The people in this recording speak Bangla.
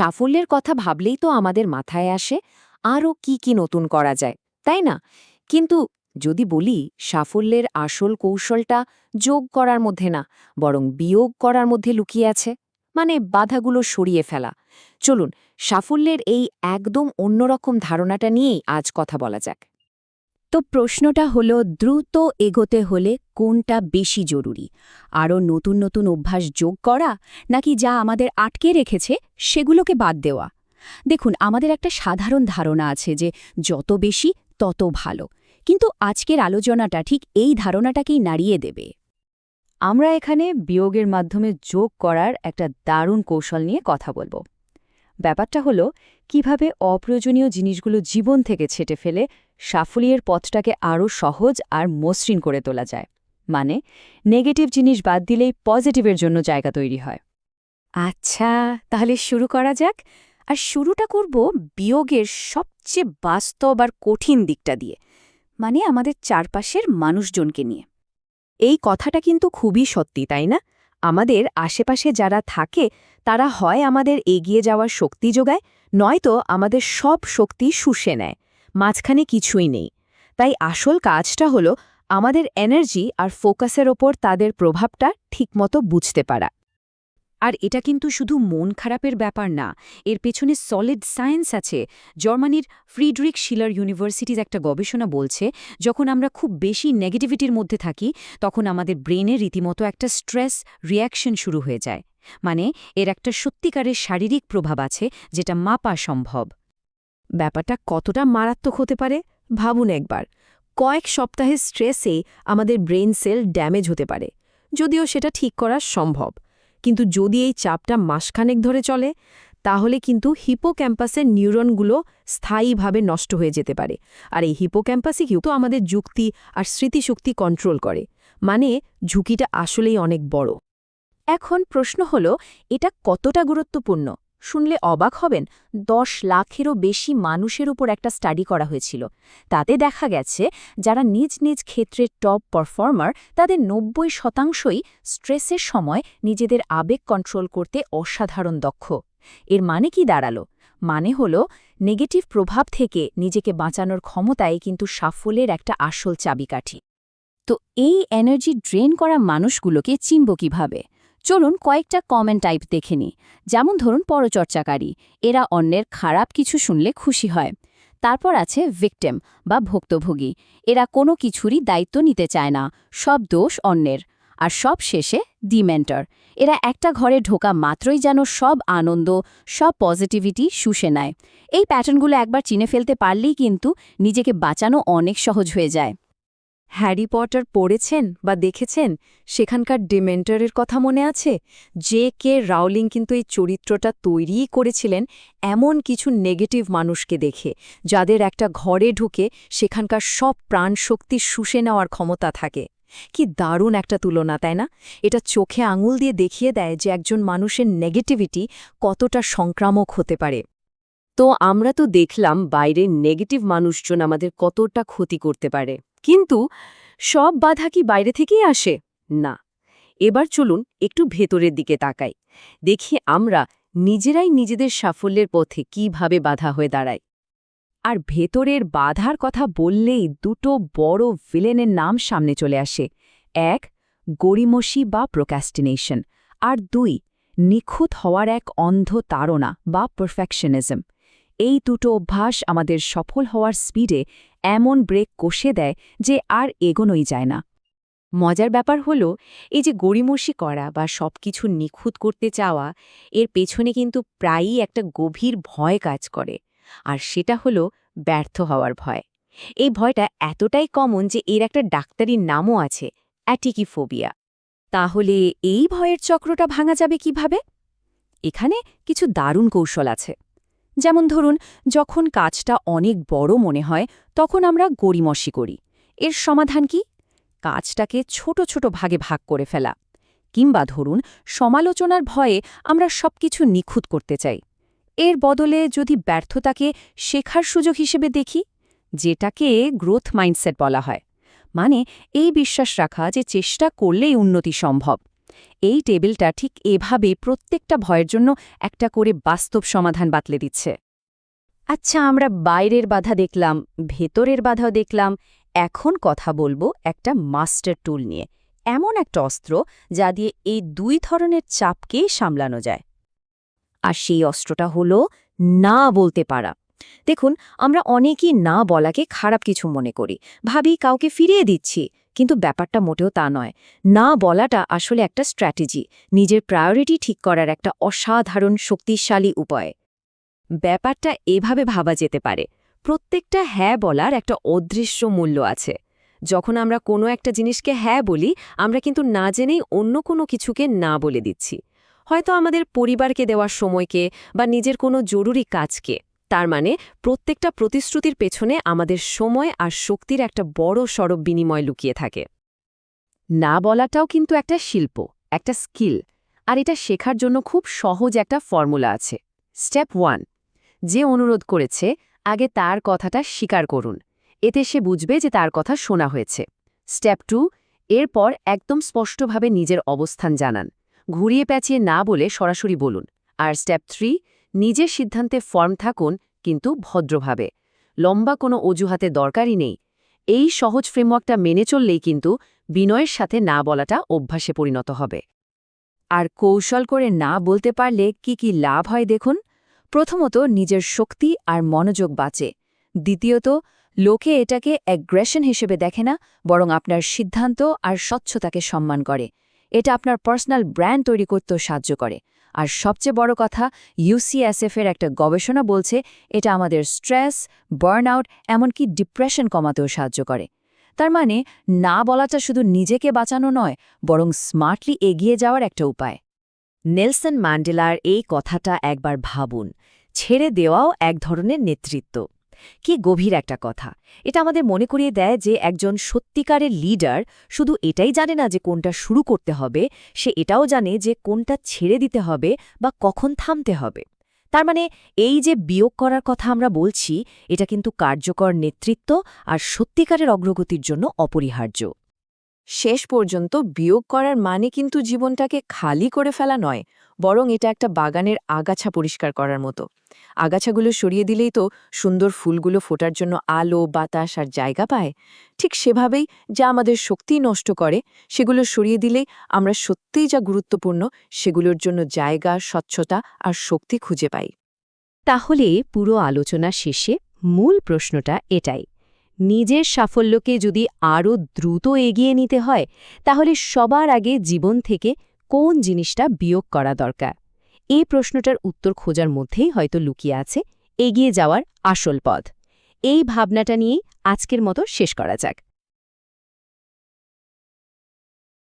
সাফল্যের কথা ভাবলেই তো আমাদের মাথায় আসে, আরও কি কি নতুন করা যায়, তাই না? কিন্তু যদি বলি, সাফল্যের আসল কৌশলটা যোগ করার মধ্যে না, বরং বিয়োগ করার মধ্যে লুকিয়ে আছে মানে বাধাগুলো সরিয়ে ফেলা। চলুন, সাফল্যের এই একদম অন্যরকম ধারণাটা নিয়েই আজ কথা বলা যাক। তো প্রশ্নটা হলো, দ্রুত এগোতে হলে কোনটা বেশি জরুরি? আরও নতুন নতুন অভ্যাস যোগ করা নাকি যা আমাদের আটকে রেখেছে সেগুলোকে বাদ দেওয়া? দেখুন, আমাদের একটা সাধারণ ধারণা আছে যে যত বেশি তত ভালো। কিন্তু আজকের আলোচনাটা ঠিক এই ধারণাটাকেই নাড়িয়ে দেবে। আমরা এখানে বিয়োগের মাধ্যমে যোগ করার একটা দারুণ কৌশল নিয়ে কথা বলব। ব্যাপারটা হলো, কীভাবে অপ্রয়োজনীয় জিনিসগুলো জীবন থেকে ছেটে ফেলে সাফল্যের পথটাকে আরও সহজ আর মসৃণ করে তোলা যায়। মানে নেগেটিভ জিনিস বাদ দিলেই পজিটিভের জন্য জায়গা তৈরি হয়। আচ্ছা তাহলে শুরু করা যাক। আর শুরুটা করব বিয়োগের সবচেয়ে বাস্তব আর কঠিন দিকটা দিয়ে মানে আমাদের চারপাশের মানুষজনকে নিয়ে। এই কথাটা কিন্তু খুবই সত্যি, তাই না? আমাদের আশেপাশে যারা থাকে তারা হয় আমাদের এগিয়ে যাওয়ার শক্তি যোগায়, নয়তো আমাদের সব শক্তি শুষে নেয়। মাঝখানে কিছুই নেই। তাই আসল কাজটা হলো আমাদের এনার্জি আর ফোকাসের ওপর তাদের প্রভাবটা ঠিকমতো বুঝতে পারা। আর এটা কিন্তু শুধু মন খারাপের ব্যাপার না, এর পেছনে সলিড সায়েন্স আছে। জার্মানির ফ্রিডরিক শিলার ইউনিভার্সিটিজ একটা গবেষণা বলছে, যখন আমরা খুব বেশি নেগেটিভিটির মধ্যে থাকি, তখন আমাদের ব্রেনে রীতিমতো একটা স্ট্রেস রিয়াকশন শুরু হয়ে যায়। মানে এর একটা সত্যিকারের শারীরিক প্রভাব আছে যেটা মাপা সম্ভব। ব্যাপারটা কতটা মারাত্মক হতে পারে, ভাবুন একবার। কয়েক সপ্তাহের স্ট্রেসে আমাদের ব্রেন সেল ড্যামেজ হতে পারে, যদিও সেটা ঠিক করা সম্ভব। কিন্তু যদি এই চাপটা মাসখানেক ধরে চলে, তাহলে কিন্তু হিপোক্যাম্পাসের নিউরনগুলো স্থায়ীভাবে নষ্ট হয়ে যেতে পারে। আর এই হিপোক্যাম্পাসই কিন্তু আমাদের যুক্তি আর স্মৃতিশক্তি কন্ট্রোল করে। মানে ঝুঁকিটা আসলেই অনেক বড়। এখন প্রশ্ন হল, এটা কতটা গুরুত্বপূর্ণ? শুনলে অবাক হবেন, দশ লাখেরও বেশি মানুষের উপর একটা স্টাডি করা হয়েছিল। তাতে দেখা গেছে, যারা নিজ নিজ ক্ষেত্রে টপ পারফর্মার তাদের নব্বই শতাংশই স্ট্রেসের সময় নিজেদের আবেগ কন্ট্রোল করতে অসাধারণ দক্ষ। এর মানে কি দাঁড়াল? মানে হল নেগেটিভ প্রভাব থেকে নিজেকে বাঁচানোর ক্ষমতায় কিন্তু সাফল্যের একটা আসল চাবিকাঠি। তো এই এনার্জি ড্রেন করা মানুষগুলোকে চিনব কীভাবে? চলুন কয়েকটা কমেন্ট টাইপ দেখে নিই। যেমন ধরুন পরচর্চাকারী, এরা অন্যের খারাপ কিছু শুনলে খুশি হয়। তারপর আছে ভিকটেম বা ভুক্তভোগী, এরা কোনো কিছুরই দায়িত্ব নিতে চায় না, সব দোষ অন্যের। আর সব শেষে ডিমেন্টার এরা একটা ঘরে ঢোকা মাত্রই যেন সব আনন্দ, সব পজিটিভিটি শুষে নেয়। এই প্যাটার্নগুলো একবার চিনে ফেলতে পারলেই কিন্তু নিজেকে বাঁচানো অনেক সহজ হয়ে যায়। হ্যারি পটার পড়েছেন বা দেখেছেন, সেখানকার ডিমেন্টারের কথা মনে আছে? যে কে রাউলিং কিন্তু এই চরিত্রটা তৈরিই করেছিলেন এমন কিছু নেগেটিভ মানুষকে দেখে, যাদের একটা ঘরে ঢুকে সেখানকার সব প্রাণশক্তি শুষে নেওয়ার ক্ষমতা থাকে। কি দারুণ একটা তুলনা, তাই না? এটা চোখে আঙুল দিয়ে দেখিয়ে দেয় যে একজন মানুষের নেগেটিভিটি কতটা সংক্রামক হতে পারে। তো আমরা তো দেখলাম বাইরের নেগেটিভ মানুষজন আমাদের কতটা ক্ষতি করতে পারে। কিন্তু সব বাধা কি বাইরে থেকেই আসে? না। এবার চলুন একটু ভেতরের দিকে তাকাই। দেখি আমরা নিজেরাই নিজেদের সাফল্যের পথে কীভাবে বাধা হয়ে দাঁড়াই। আর ভেতরের বাধার কথা বললেই দুটো বড় ভিলেনের নাম সামনে চলে আসে। এক, গড়িমসি বা প্রোক্যাস্টিনেশন আর দুই, নিখুঁত হওয়ার এক অন্ধ তাড়না বা পারফেকশনিজম এই দুটো অভ্যাস আমাদের সফল হওয়ার স্পিডে এমন ব্রেক কষে দেয় যে আর এগোনোই যায় না। মজার ব্যাপার হলো, এই যে গড়িমসি করা বা সবকিছু নিখুঁত করতে চাওয়া, এর পেছনে কিন্তু প্রায়ই একটা গভীর ভয় কাজ করে। আর সেটা হলো ব্যর্থ হওয়ার ভয়। এই ভয়টা এতটাই কমন যে এর একটা ডাক্তারির নামও আছে, অ্যাটিকিফোবিয়া। তাহলে এই ভয়ের চক্রটা ভাঙা যাবে কীভাবে? এখানে কিছু দারুণ কৌশল আছে। যেমন ধরুন, যখন কাজটা অনেক বড় মনে হয়, তখন আমরা গড়িমসি করি। এর সমাধান কি? কাজটাকে ছোট ছোট ভাগে ভাগ করে ফেলা। কিংবা ধরুন, সমালোচনার ভয়ে আমরা সবকিছু নিখুঁত করতে চাই। এর বদলে যদি ব্যর্থতাকে শেখার সুযোগ হিসেবে দেখি, যেটাকে গ্রোথ মাইন্ডসেট বলা হয়। মানে এই বিশ্বাস রাখা যে চেষ্টা করলেই উন্নতি সম্ভব। এই টেবিলটা ঠিক এভাবে প্রত্যেকটা ভয়ের জন্য একটা করে বাস্তব সমাধান বাতলে দিচ্ছে। আচ্ছা আমরা বাইরের বাধা দেখলাম, ভেতরের বাধাও দেখলাম, এখন কথা বলব একটা মাস্টার টুল নিয়ে। এমন একটা অস্ত্র যা দিয়ে এই দুই ধরনের চাপকেই সামলানো যায়। আর সেই অস্ত্রটা হলো না বলতে পারা। দেখুন, আমরা অনেকেই না বলাকে খারাপ কিছু মনে করি। ভাবি, কাউকে ফিরিয়ে দিচ্ছি। কিন্তু ব্যাপারটা মোটেও তা নয়। না বলাটা আসলে একটা স্ট্র্যাটেজি, নিজের প্রায়োরিটি ঠিক করার একটা অসাধারণ শক্তিশালী উপায়। ব্যাপারটা এভাবে ভাবা যেতে পারে। প্রত্যেকটা হ্যাঁ বলার একটা অদৃশ্য মূল্য আছে। যখন আমরা কোনো একটা জিনিসকে হ্যাঁ বলি, আমরা কিন্তু না জেনেই অন্য কোনো কিছুকে না বলে দিচ্ছি। হয়তো আমাদের পরিবারকে দেওয়ার সময়কে বা নিজের কোনো জরুরি কাজকে তার মানে প্রত্যেকটা প্রতিশ্রুতির পেছনে আমাদের সময় আর শক্তির একটা বড় সরব বিনিময় লুকিয়ে থাকে। না বলাটাও কিন্তু একটা শিল্প, একটা স্কিল, আর এটা শেখার জন্য খুব সহজ একটা ফর্মুলা আছে। স্টেপ ওয়ান, যে অনুরোধ করেছে, আগে তার কথাটা স্বীকার করুন। এতে সে বুঝবে যে তার কথা শোনা হয়েছে। স্টেপ টু, এরপর একদম স্পষ্টভাবে নিজের অবস্থান জানান। ঘুরিয়ে প্যাঁচিয়ে না বলে সরাসরি বলুন। আর স্টেপ থ্রি নিজের সিদ্ধান্তে ফর্ম থাকুন, কিন্তু ভদ্রভাবে। লম্বা কোনো অজুহাতে দরকারই নেই। এই সহজ ফ্রেমওয়ার্কটা মেনে চললেই কিন্তু বিনয়ের সাথে না বলাটা অভ্যাসে পরিণত হবে। আর কৌশল করে না বলতে পারলে কি কি লাভ হয় দেখুন? প্রথমত, নিজের শক্তি আর মনোযোগ বাঁচে। দ্বিতীয়ত, লোকে এটাকে অ্যাগ্রেশন হিসেবে দেখে না, বরং আপনার সিদ্ধান্ত আর স্বচ্ছতাকে সম্মান করে। এটা আপনার পার্সোনাল ব্র্যান্ড তৈরি করতেও সাহায্য করে। আর সবচেয়ে বড় কথা ইউসিএসএফের একটা গবেষণা বলছে এটা আমাদের স্ট্রেস, বার্নআউট, এমনকি ডিপ্রেশন কমাতেও সাহায্য করে। তার মানে না বলাটা শুধু নিজেকে বাঁচানো নয়, বরং স্মার্টলি এগিয়ে যাওয়ার একটা উপায়। নেলসন ম্যান্ডেলার এই কথাটা একবার ভাবুন। ছেড়ে দেওয়াও এক ধরনের নেতৃত্ব। কি গভীর একটা কথা। এটা আমাদের মনে করিয়ে দেয় যে একজন সত্যিকারের লিডার শুধু এটাই জানে না যে কোনটা শুরু করতে হবে, সে এটাও জানে যে কোনটা ছেড়ে দিতে হবে বা কখন থামতে হবে। তার মানে এই যে বিয়োগ করার কথা আমরা বলছি, এটা কিন্তু কার্যকর নেতৃত্ব আর সত্যিকারের অগ্রগতির জন্য অপরিহার্য। শেষ পর্যন্ত বিয়োগ করার মানে কিন্তু জীবনটাকে খালি করে ফেলা নয়, বরং এটা একটা বাগানের আগাছা পরিষ্কার করার মতো। আগাছাগুলো সরিয়ে দিলেই তো সুন্দর ফুলগুলো ফোটার জন্য আলো, বাতাস আর জায়গা পায়। ঠিক সেভাবেই যা আমাদের শক্তি নষ্ট করে, সেগুলো সরিয়ে দিলেই আমরা সত্যিই যা গুরুত্বপূর্ণ, সেগুলোর জন্য জায়গা, স্বচ্ছতা আর শক্তি খুঁজে পাই। তাহলে পুরো আলোচনা শেষে মূল প্রশ্নটা এটাই। নিজের সাফল্যকে যদি আরও দ্রুত এগিয়ে নিতে হয়, তাহলে সবার আগে জীবন থেকে কোন জিনিসটা বিয়োগ করা দরকার? এই প্রশ্নটার উত্তর খোঁজার মধ্যেই হয়তো লুকিয়ে আছে এগিয়ে যাওয়ার আসল পথ। এই ভাবনাটা নিয়েই আজকের মতো শেষ করা যাক।